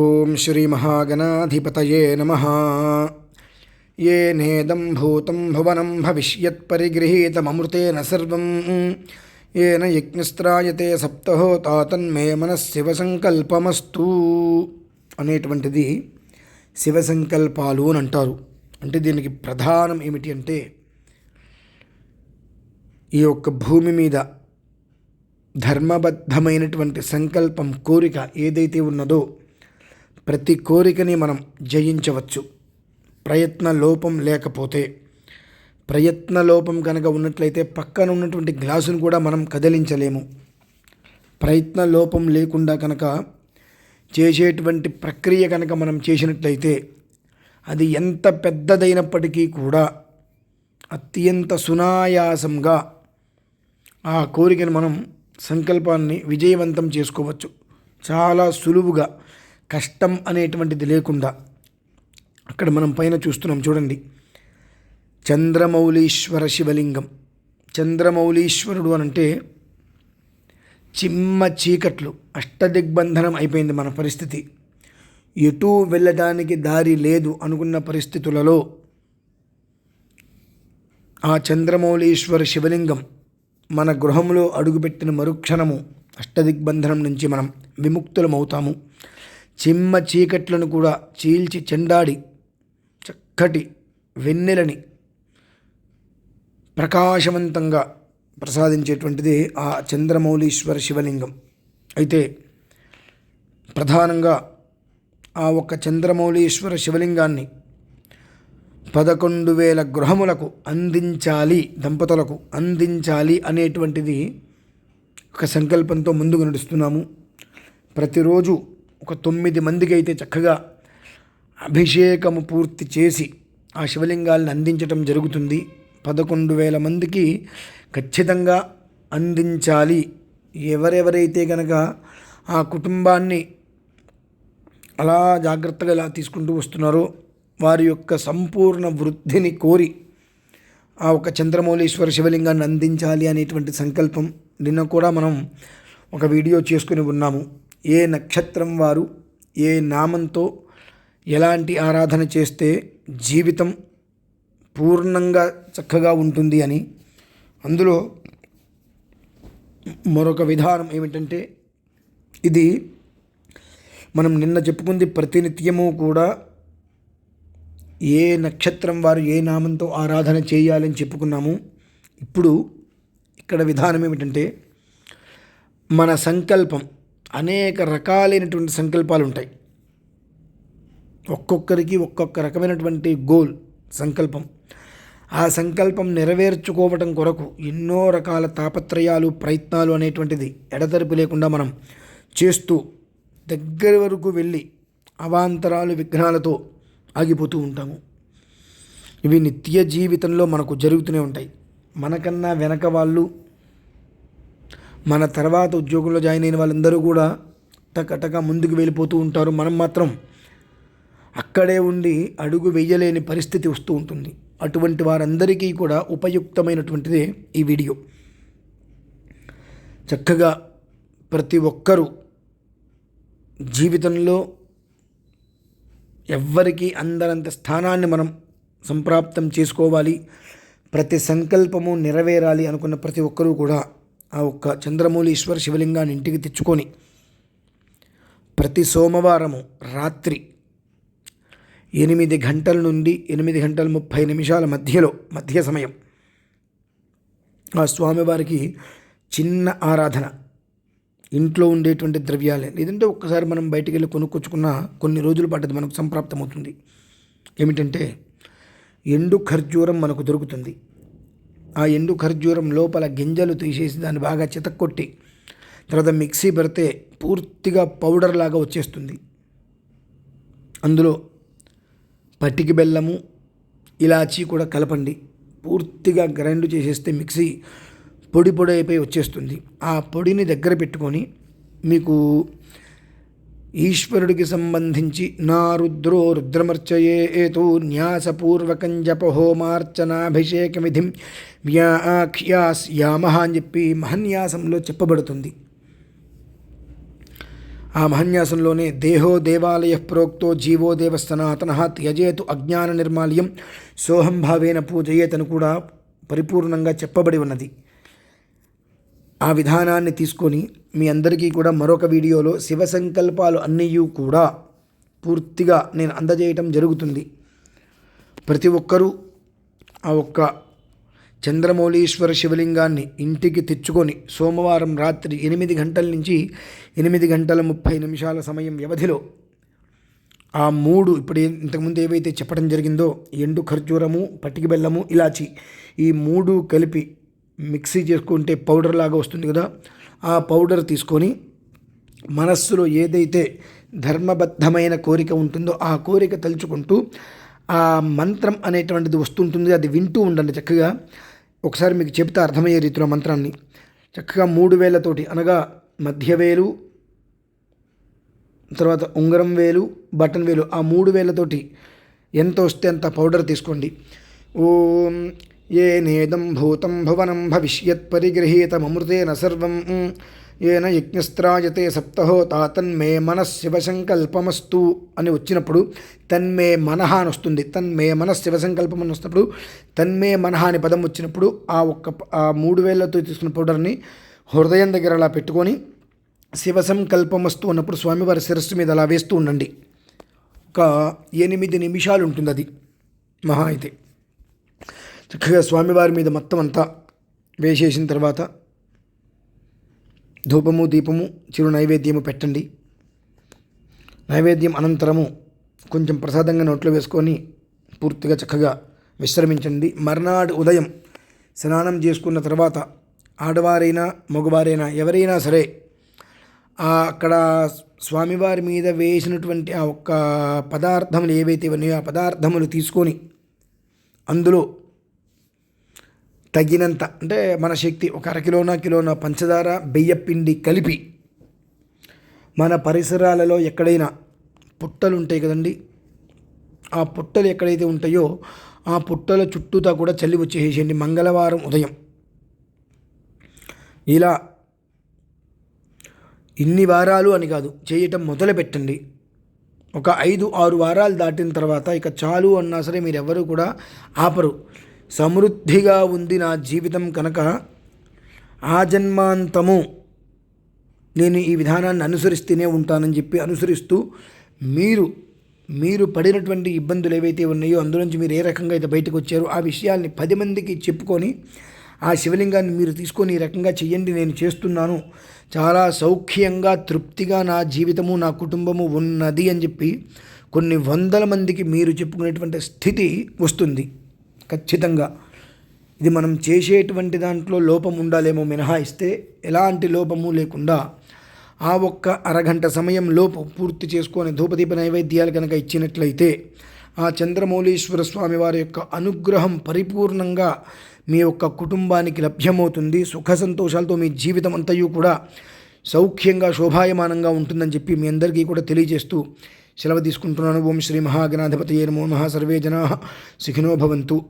ఓం శ్రీ మహాగణాధిపతయే నమ. ఏ నేదం భూతం భువనం భవిష్యత్ పరిగృహీతమృతేన సర్వం. ఏన యజ్ఞస్త్రాయతే సప్తహోతా తన్మే మనశివ సంకల్పమస్తు అనేటువంటిది శివ సంకల్పాలు అని అంటారు. అంటే దీనికి ప్రధానం ఏమిటి అంటే ఈ యొక్క భూమి మీద ధర్మబద్ధమైనటువంటి సంకల్పం కోరిక ఏదైతే ఉన్నదో ప్రతి కోరికని మనం జయించవచ్చు. ప్రయత్న లోపం లేకపోతే. ప్రయత్న లోపం కనుక ఉన్నట్లయితే పక్కన ఉన్నటువంటి గ్లాసును కూడా మనం కదిలించలేము. ప్రయత్న లోపం లేకుండా కనుక చేసేటువంటి ప్రక్రియ కనుక మనం చేసినట్లయితే అది ఎంత పెద్దదైనప్పటికీ కూడా అత్యంత సునాయాసంగా ఆ కోరికను మనం సంకల్పాన్ని విజయవంతం చేసుకోవచ్చు. చాలా సులువుగా కష్టం అనేటువంటిది లేకుండా అక్కడ మనం పైన చూస్తున్నాం చూడండి. చంద్రమౌళీశ్వర శివలింగం. చంద్రమౌళీశ్వరుడు అని అంటే చిమ్మ చీకట్లు అష్టదిగ్బంధనం అయిపోయింది మన పరిస్థితి. ఎటు వెళ్ళడానికి దారి లేదు అనుకున్న పరిస్థితులలో ఆ చంద్రమౌళీశ్వర శివలింగం మన గృహంలో అడుగుపెట్టిన మరుక్షణము అష్టదిగ్బంధనం నుంచి మనం విముక్తులమవుతాము. చిమ్మ చీకట్లను కూడా చీల్చి చెండాడి చక్కటి వెన్నెలని ప్రకాశవంతంగా ప్రసాదించేటువంటిది ఆ చంద్రమౌళీశ్వర శివలింగం. అయితే ప్రధానంగా ఆ ఒక్క చంద్రమౌళీశ్వర శివలింగాన్ని పదకొండు వేల గృహములకు అందించాలి దంపతులకు అందించాలి అనేటువంటిది ఒక సంకల్పంతో ముందుకు నడుస్తున్నాము. ప్రతిరోజు ఒక తొమ్మిది మందికి అయితే చక్కగా అభిషేకము పూర్తి చేసి ఆ శివలింగాలను అందించటం జరుగుతుంది. పదకొండు వేల మందికి ఖచ్చితంగా అందించాలి. ఎవరెవరైతే కనుక ఆ కుటుంబాన్ని అలా జాగ్రత్తగా ఇలా తీసుకుంటూ వస్తున్నారో వారి యొక్క సంపూర్ణ వృద్ధిని కోరి ఆ ఒక చంద్రమౌళీశ్వర శివలింగాన్ని అందించాలి అనేటువంటి సంకల్పం నిన్న కూడా మనం ఒక వీడియో చేసుకుని ఉన్నాము. ఏ నక్షత్రం వారు ఏ నామంతో ఎలాంటి ఆరాధన చేస్తే జీవితం పూర్ణంగా చక్కగా ఉంటుంది అని. అందులో మరొక విధానం ఏమిటంటే ఇది మనం నిన్న చెప్పుకుంది ప్రతినిత్యము కూడా ఏ నక్షత్రం వారు ఏ నామంతో ఆరాధన చేయాలని చెప్పుకున్నాము. ఇప్పుడు ఇక్కడ విధానం ఏమిటంటే మన సంకల్పం అనేక రకాలైనటువంటి సంకల్పాలు ఉంటాయి. ఒక్కొక్కరికి ఒక్కొక్క రకమైనటువంటి గోల్ సంకల్పం. ఆ సంకల్పం నెరవేర్చుకోవటం కొరకు ఎన్నో రకాల తాపత్రయాలు ప్రయత్నాలు అనేటువంటిది ఎడతెరిపి లేకుండా మనం చేస్తూ దగ్గర వరకు వెళ్ళి అవాంతరాలు విఘ్నాలతో ఆగిపోతూ ఉంటాము. ఇవి నిత్య జీవితంలో మనకు జరుగుతూనే ఉంటాయి. మనకన్నా వెనక వాళ్ళు మన తర్వాత ఉద్యోగంలో జాయిన్ అయిన వాళ్ళందరూ కూడా టకటక ముందుకు వెళ్ళిపోతూ ఉంటారు. మనం మాత్రం అక్కడే ఉండి అడుగు వేయలేని పరిస్థితి వస్తూ ఉంటుంది. అటువంటి వారందరికీ కూడా ఉపయుక్తమైనటువంటిదే ఈ వీడియో. చక్కగా ప్రతి ఒక్కరూ జీవితంలో ఎవ్వరికీ అందరంత స్థానాన్ని మనం సంప్రాప్తం చేసుకోవాలి. ప్రతి సంకల్పము నెరవేరాలి అనుకున్న ప్రతి ఒక్కరూ కూడా ఆ ఒక్క చంద్రమౌళీశ్వర శివలింగాన్ని ఇంటికి తెచ్చుకొని ప్రతి సోమవారము రాత్రి ఎనిమిది గంటల నుండి ఎనిమిది గంటల ముప్పై నిమిషాల మధ్యలో మధ్య సమయం ఆ స్వామివారికి చిన్న ఆరాధన. ఇంట్లో ఉండేటువంటి ద్రవ్యాలే. లేదంటే ఒక్కసారి మనం బయటికి వెళ్ళి కొనుక్కొచ్చుకున్న కొన్ని రోజుల పాటు అది మనకు సంప్రాప్తమవుతుంది. ఏమిటంటే ఎండు ఖర్జూరం మనకు దొరుకుతుంది. ఆ ఎండు ఖర్జూరం లోపల గింజలు తీసేసి దాన్ని బాగా చితక్కొట్టి తర్వాత మిక్సీ పెడితే పూర్తిగా పౌడర్ లాగా వచ్చేస్తుంది. అందులో పట్టికి బెల్లము ఇలాచీ కూడా కలపండి. పూర్తిగా గ్రైండ్ చేసేస్తే మిక్సీ పొడి పొడి అయిపోయి వచ్చేస్తుంది. ఆ పొడిని దగ్గర పెట్టుకొని మీకు ఈశ్వరుడికి సంబంధించి నా రుద్రో రుద్రమర్చయేతు న్యాసపూర్వకం జపహోమార్చనాభిషేకమిధిం వ్యాఖ్యాస్ యామహ అని చెప్పి మహన్యాసంలో చెప్పబడుతుంది. ఆ మహన్యాసంలోనే దేహో దేవాలయ ప్రోక్తో జీవో దేవ సనాతన త్యజేతు అజ్ఞాన నిర్మాల్యం సోహం భావేన పూజయేతను కూడా పరిపూర్ణంగా చెప్పబడి ఉన్నది. ఆ విధానాన్ని తీసుకొని మీ అందరికీ కూడా మరొక వీడియోలో శివ సంకల్పాలు అన్నీ కూడా పూర్తిగా నేను అందజేయటం జరుగుతుంది. ప్రతి ఒక్కరూ ఆ ఒక్క చంద్రమౌళీశ్వర శివలింగాన్ని ఇంటికి తెచ్చుకొని సోమవారం రాత్రి ఎనిమిది గంటల నుంచి ఎనిమిది గంటల ముప్పై నిమిషాల సమయం వ్యవధిలో ఆ మూడు ఇప్పుడు ఇంతకుముందు ఏవైతే చెప్పడం జరిగిందో ఎండు ఖర్జూరము పట్టిక బెల్లము ఇలాచి ఈ మూడు కలిపి మిక్సీ చేసుకుంటే పౌడర్ లాగా వస్తుంది కదా ఆ పౌడర్ తీసుకొని మనస్సులో ఏదైతే ధర్మబద్ధమైన కోరిక ఉంటుందో ఆ కోరిక తలుచుకుంటూ ఆ మంత్రం అనేటువంటిది వస్తుంటుంది అది వింటూ ఉండండి చక్కగా. ఒకసారి మీకు చెప్తే అర్థమయ్యే రీతిలో మంత్రాన్ని. చక్కగా మూడు వేలతోటి అనగా మధ్య వేలు తర్వాత ఉంగరం వేలు బటన్ వేలు ఆ మూడు వేలతోటి ఎంత వస్తే అంత పౌడర్ తీసుకోండి. ఓం ఏ నేదం భూతం భువనం భవిష్యత్ పరిగృహీతమృతేన సర్వం. ఏన యజ్ఞస్త్రాయతే సప్తహోతా తన్మే మనశివసంకల్పమస్తు అని వచ్చినప్పుడు తన్మే మనహ అని వస్తుంది. తన్మే మనశివసంకల్పం అని వస్తున్నప్పుడు తన్మే మనహ అనే పదం వచ్చినప్పుడు ఆ ఒక్క ఆ మూడు వేలతో తీసుకున్న పౌడర్ని హృదయం దగ్గర అలా పెట్టుకొని శివ సంకల్పమస్తు అన్నప్పుడు స్వామివారి శిరస్సు మీద అలా వేస్తూ ఉండండి. ఒక ఎనిమిది నిమిషాలు ఉంటుంది అది మహా అయితే. చక్కగా స్వామివారి మీద మొత్తం అంతా వేసేసిన తర్వాత ధూపము దీపము చిరు నైవేద్యము పెట్టండి. నైవేద్యం అనంతరము కొంచెం ప్రసాదంగా నోట్లో వేసుకొని పూర్తిగా చక్కగా విశ్రమించండి. మర్నాడు ఉదయం స్నానం చేసుకున్న తర్వాత ఆడవారైనా మగవారైనా ఎవరైనా సరే అక్కడ స్వామివారి మీద వేసినటువంటి ఆ ఒక్క పదార్థములు ఏవైతే ఉన్నాయో ఆ పదార్థములు తీసుకొని అందులో తగినంత అంటే మన శక్తి ఒక అరకిలోన కిలోన పంచదార బియ్యపిండి కలిపి మన పరిసరాలలో ఎక్కడైనా పుట్టలు ఉంటాయి కదండి. ఆ పుట్టలు ఎక్కడైతే ఉంటాయో ఆ పుట్టల చుట్టూతా కూడా చల్లి వచ్చేసేయండి. మంగళవారం ఉదయం. ఇలా ఇన్ని వారాలు అని కాదు చేయటం మొదలు పెట్టండి ఒక ఐదు ఆరు వారాలు దాటిన తర్వాత ఇక చాలు అన్నా సరే మీరు ఎవరు కూడా ఆపరు. సమృద్ధిగా ఉంది నా జీవితం కనుక ఆ జన్మాంతము నేను ఈ విధానాన్ని అనుసరిస్తూనే ఉంటానని చెప్పి అనుసరిస్తూ మీరు మీరు పడినటువంటి ఇబ్బందులు ఏవైతే ఉన్నాయో అందులోంచి మీరు ఏ రకంగా అయితే బయటకు వచ్చారో ఆ విషయాల్ని పది మందికి చెప్పుకొని ఆ శివలింగాన్ని మీరు తీసుకొని ఈ రకంగా చెయ్యండి నేను చేస్తున్నాను. చాలా సౌఖ్యంగా తృప్తిగా నా జీవితము నా కుటుంబము ఉన్నది అని చెప్పి కొన్ని వందల మందికి మీరు చెప్పుకునేటువంటి స్థితి వస్తుంది. ఖచ్చితంగా. ఇది మనం చేసేటువంటి దాంట్లో లోపం ఉండాలేమో మినహాయిస్తే ఎలాంటి లోపము లేకుండా ఆ ఒక్క అరగంట సమయం లోపు పూర్తి చేసుకొని ధూపదీప నైవేద్యాలు కనుక ఇచ్చినట్లయితే ఆ చంద్రమౌళీశ్వర స్వామి వారి యొక్క అనుగ్రహం పరిపూర్ణంగా మీ యొక్క కుటుంబానికి లభ్యమవుతుంది. సుఖ సంతోషాలతో మీ జీవితం అంతయు కూడా సౌఖ్యంగా శోభాయమానంగా ఉంటుందని చెప్పి మీ అందరికీ కూడా తెలియజేస్తూ సెలవు తీసుకుంటున్నాను. ఓం శ్రీ మహాగణాధిపతి నమో మహా సర్వే జనా. సుఖినో భవంతు.